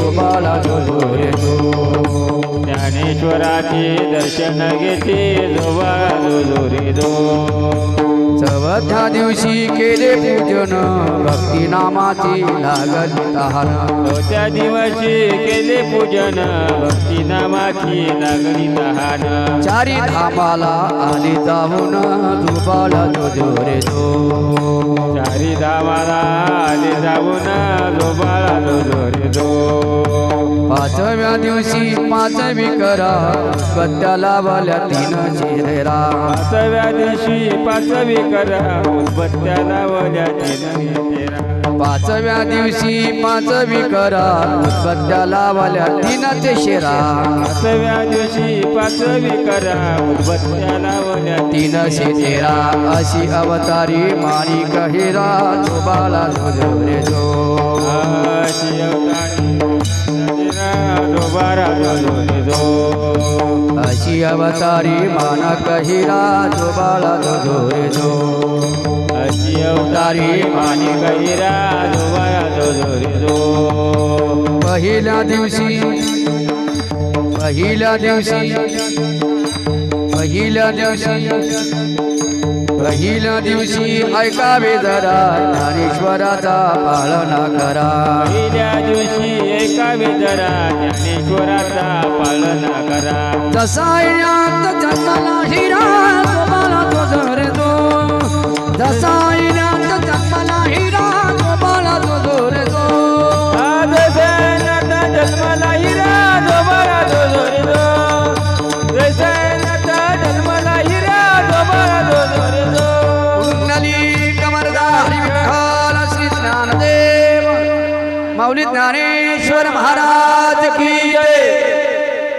गोपाला जो जो ज्ञानेश्वराचे दर्शन घेते जोबा जो दो चवथ्या दिवशी केले पूजन भक्ती नामाची लागल तहान. त्या दिवशी केले पूजन भक्ती नामाची लागली तहान. चारी धामाला आली जाऊन दुबाला जो जो रे जो चारी धामाला आले जाऊन जोबाला जो जो रे जो पाचव्या दिवशी पाचवी करा. कट्ट्या लावल्या तीन चेहरा. पाचव्या दिवशी पाचवी करा. उदबत्त्या लावल्या तेरा पाचव्या दिवशी पाचवी करा. कट्ट्या लावल्या तीन शेरा पाचव्या दिवशी पाचवी करा. उदबत्त्या लावल्या तीन तेरा अशी अवतारी माणी कहिरा दुबाला जो जो जो अशी अवतारी मान कहिरा दुबाला जो जो अशी अवतारी माने गैरा जोबारा जो जो पहिल्या दिवशी पहिल्या दिवशी पहिल्या दिवशी पहिल्या दिवशी ऐकावे जरा ज्ञानेश्वराचा पाळणा करा. पहिल्या दिवशी एका वेदरा ज्ञानेश्वराचा पालना करा. जसा येण्यात जन्माला हिरा माऊली ज्ञानेश्वर महाराज की जय।